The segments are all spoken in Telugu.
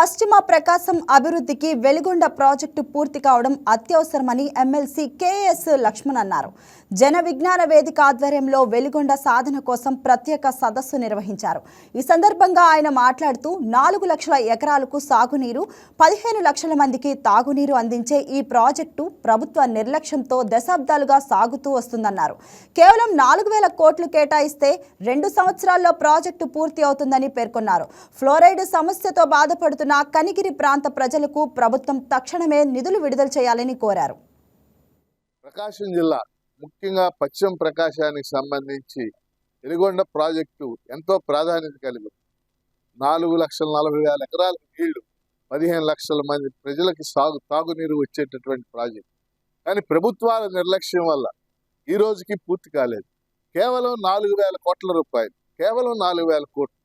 పశ్చిమ ప్రకాశం అభివృద్ధికి వెలుగొండ ప్రాజెక్టు పూర్తి కావడం అత్యవసరమని ఎమ్మెల్సీ కేఎస్ లక్ష్మణ్ అన్నారు. జన విజ్ఞాన వేదిక ఆధ్వర్యంలో వెలుగొండ సాధన కోసం ప్రత్యేక సదస్సు నిర్వహించారు. ఈ సందర్భంగా ఆయన మాట్లాడుతూ నాలుగు లక్షల ఎకరాలకు సాగునీరు పదిహేను లక్షల మందికి తాగునీరు అందించే ఈ ప్రాజెక్టు ప్రభుత్వ నిర్లక్ష్యంతో దశాబ్దాలుగా సాగుతూ వస్తుందన్నారు. కేవలం నాలుగు వేల కోట్లు కేటాయిస్తే రెండు సంవత్సరాల్లో ప్రాజెక్టు పూర్తి అవుతుందని పేర్కొన్నారు. ఫ్లోరైడ్ సమస్యతో బాధపడుతున్న కనిగిరి ప్రాంత ప్రజలకు ప్రభుత్వం తక్షణమే నిధులు విడుదల చేయాలని కోరారు. ప్రకాశం జిల్లా ముఖ్యంగా పశ్చిమ ప్రకాశానికి సంబంధించి ఎలిగొండ ప్రాజెక్టు ఎంతో ప్రాధాన్యత కలిగి నాలుగు లక్షల నలభై వేల ఎకరాలకు నీళ్ళు పదిహేను లక్షల మంది ప్రజలకి సాగు తాగునీరు వచ్చేటటువంటి ప్రాజెక్టు. కానీ ప్రభుత్వాల నిర్లక్ష్యం వల్ల ఈ రోజుకి పూర్తి కాలేదు. కేవలం నాలుగు వేల కోట్ల రూపాయలు కేవలం నాలుగు వేల కోట్లు.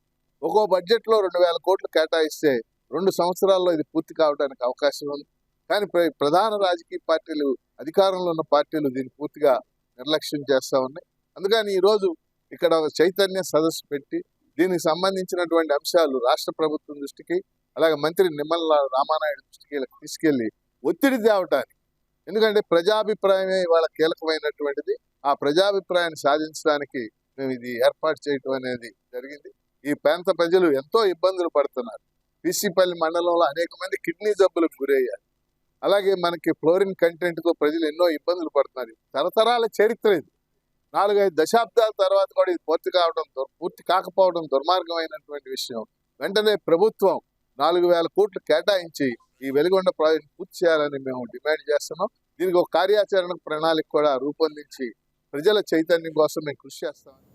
ఒక్కో బడ్జెట్లో రెండు వేల కోట్లు కేటాయిస్తే రెండు సంవత్సరాల్లో ఇది పూర్తి కావడానికి అవకాశం ఉంది. కానీ ప్ర- ప్రధాన రాజకీయ పార్టీలు అధికారంలో ఉన్న పార్టీలు దీన్ని పూర్తిగా నిర్లక్ష్యం చేస్తా ఉన్నాయి. అందుకని ఈరోజు ఇక్కడ ఒక చైతన్య సదస్సు పెట్టి దీనికి సంబంధించినటువంటి అంశాలు రాష్ట్ర ప్రభుత్వం దృష్టికి అలాగే మంత్రి నిమ్మల రామానాయుడు దృష్టికి తీసుకెళ్ళి ఒత్తిడి తేవటానికి. ఎందుకంటే ప్రజాభిప్రాయమే ఇవాళ కీలకమైనటువంటిది. ఆ ప్రజాభిప్రాయాన్ని సాధించడానికి మేము ఇది ఏర్పాటు చేయటం అనేది జరిగింది. ఈ ప్రాంత ప్రజలు ఎంతో ఇబ్బందులు పడుతున్నారు. పిసిపల్లి మండలంలో అనేక మంది కిడ్నీ జబ్బులకు గురయ్యారు. అలాగే మనకి ఫ్లోరిన్ కంటెంట్తో ప్రజలు ఎన్నో ఇబ్బందులు పడుతున్నారు. తరతరాల చరిత్ర ఇది. నాలుగైదు దశాబ్దాల తర్వాత కూడా ఇది పూర్తి కావడం దుర్- పూర్తి కాకపోవడం దుర్మార్గమైనటువంటి విషయం. వెంటనే ప్రభుత్వం నాలుగు వేల కోట్లు కేటాయించి ఈ వెలుగొండ ప్రాజెక్ట్ పూర్తి చేయాలని మేము డిమాండ్ చేస్తున్నాం. దీనికి ఒక కార్యాచరణ ప్రణాళిక కూడా రూపొందించి ప్రజల చైతన్యం కోసం మేము కృషి చేస్తాం.